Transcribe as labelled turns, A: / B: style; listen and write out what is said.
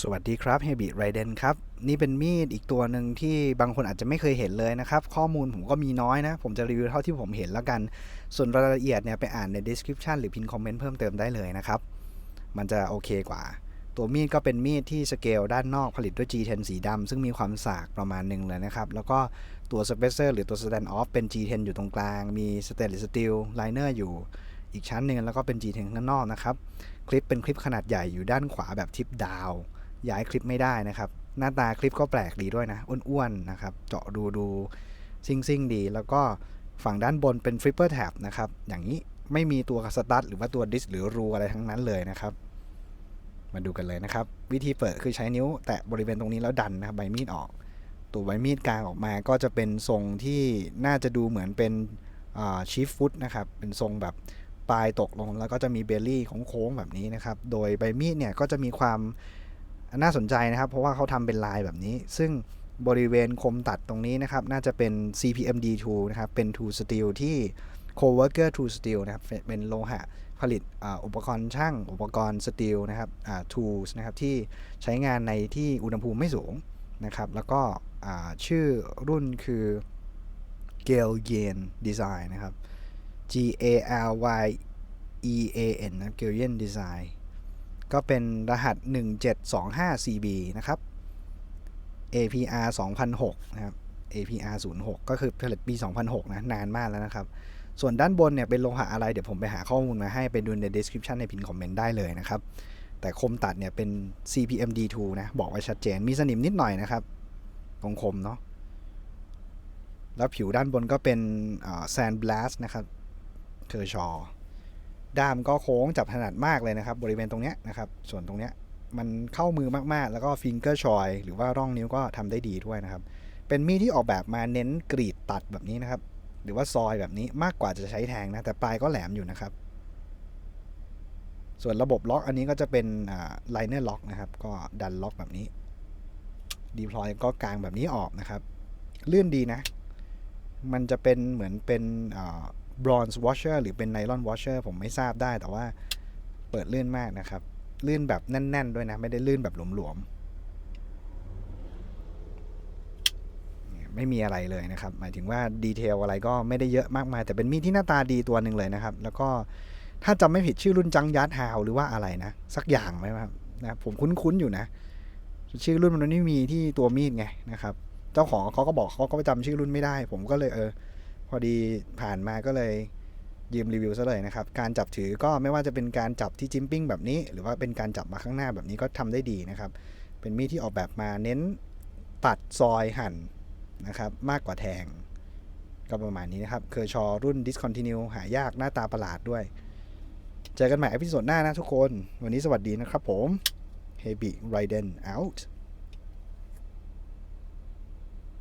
A: สวัสดีครับเฮบิไรเดนครับ นี่เป็นมีดอีกตัวหนึ่งที่บางคนอาจจะไม่เคยเห็นเลยนะครับ ข้อมูลผมก็มีน้อยนะ ผมจะรีวิวเท่าที่ผมเห็นแล้วกัน ส่วนรายละเอียดเนี่ยไปอ่านใน description หรือพินคอมเมนต์เพิ่มเติมได้เลยนะครับ มันจะโอเคกว่า ตัวมีดก็เป็นมีดที่สเกลด้านนอกผลิตด้วย G10 สีดำซึ่งมีความสากประมาณหนึ่งเลยนะครับ แล้วก็ตัวสเปเซอร์หรือตัว stand off เป็น G10 อยู่ตรงกลาง มี stainless steel liner อยู่อีกชั้นหนึ่งแล้วก็เป็น G10 ข้างนอกนะครับ คลิปเป็นคลิปขนาดใหญ่อยู่ด้านขวาแบบทิปดาว ย้ายคลิปไม่ได้นะครับ หน้าตาคลิปก็แปลกดีด้วยนะ อ้วนๆนะครับ เจาะดูดูซิ่งซิ่งดี แล้วก็ฝั่งด้านบนเป็นฟลิปเปอร์แท็บนะครับ อย่างนี้ไม่มีตัวสตาร์ทหรือว่าตัวดิสหรือรูอะไรทั้งนั้นเลยนะครับ มาดูกันเลยนะครับ วิธีเปิดคือใช้นิ้วแตะบริเวณตรงนี้แล้วดันนะครับใบมีดออก ตัวใบมีดกลางออกมาก็จะเป็นทรงที่น่าจะดูเหมือนเป็นชีฟฟุตนะครับ เป็นทรงแบบปลายตกลงแล้วก็จะมีเบลลี่ของโค้งแบบนี้นะครับ โดยใบมีดเนี่ยก็จะมีความ น่าสนใจนะครับ เพราะว่าเขาทำเป็นลายแบบนี้ ซึ่งบริเวณคมตัดตรงนี้นะครับ น่าจะเป็น CPMD2 นะครับ เป็น Tool Steel ที่ Coworker Tool Steel นะครับ เป็นโลหะผลิตอ,อุปกรณ์ช่าง อุปกรณ์สตีลนะครับ tools นะครับ ที่ใช้งานในที่อุณหภูมิไม่สูงนะครับ แล้วก็ชื่อรุ่นคือ g a l e y a n Design นะครับ G A L Y E A N นะ g a l e y a n Design ก็เป็นรหัส 1725 CB นะครับ APR 2006 นะครับ APR 06 ก็คือผลิตปี 2006 นะ นานมากแล้วนะครับ ส่วนด้านบนเนี่ยเป็นโลหะอะไร เดี๋ยวผมไปหาข้อมูลมาให้ไปดูใน description ในพินคอมเมนต์ได้เลยนะครับ แต่คมตัดเนี่ยเป็น CPMD2 นะ บอกไว้ชัดเจน มีสนิมนิดหน่อยนะครับ ตรงคมเนาะ แล้วผิวด้านบนก็เป็นแซนบลัสนะครับเคอร์ชอ ด้ามก็โค้งจับถนัดมากเลยนะครับ บริเวณตรงเนี้ยนะครับ ส่วนตรงเนี้ยมันเข้ามือมากๆ แล้วก็ฟิงเกอร์ชอยหรือว่าร่องนิ้วก็ทำได้ดีด้วยนะครับ เป็นมีดที่ออกแบบมาเน้นกรีดตัดแบบนี้นะครับ หรือว่าซอยแบบนี้มากกว่าจะใช้แทงนะ แต่ปลายก็แหลมอยู่นะครับ ส่วนระบบล็อกอันนี้ก็จะเป็นไลเนอร์ล็อกนะครับ ก็ดันล็อกแบบนี้ดีพลอยก็กลางแบบนี้ออกนะครับ ลื่นดีนะ มันจะเป็นเหมือนเป็น บรอนซ์วอชเชอร์หรือเป็นไนลอนวอชเชอร์ผมไม่ทราบได้แต่ว่าเปิดลื่นมากนะครับ ลื่นแบบแน่น ๆ ด้วยนะ ไม่ได้ลื่นแบบหลวมๆไม่มีอะไรเลยนะครับ หมายถึงว่าดีเทลอะไรก็ไม่ได้เยอะมากมายแต่เป็นมีดที่หน้าตาดีตัวหนึ่งเลยนะครับ แล้วก็ถ้าจำไม่ผิดชื่อรุ่นจังยัดฮาวหรือว่าอะไรนะ สักอย่างไหมครับนะผมคุ้นๆอยู่นะ ชื่อรุ่นมันไม่มีที่ตัวมีดไงนะครับ เจ้าของเขาก็บอกเขาก็จำชื่อรุ่นไม่ได้ ผมก็เลยเออ พอดีผ่านมาก็เลยยืมรีวิวซะเลยนะครับ การจับถือก็ไม่ว่าจะเป็นการจับที่จิมปิ้งแบบนี้ หรือว่าเป็นการจับมาข้างหน้าแบบนี้ก็ทำได้ดีนะครับ เป็นมีดที่ออกแบบมาเน้นตัดซอยหั่นนะครับมากกว่าแทง ก็ประมาณนี้นะครับ เคอร์ชอรุ่น discontinue หายากหน้าตาประหลาดด้วย เจอกันใหม่อพิโซดหน้านะทุกคน วันนี้สวัสดีนะครับผม Heavy Raiden out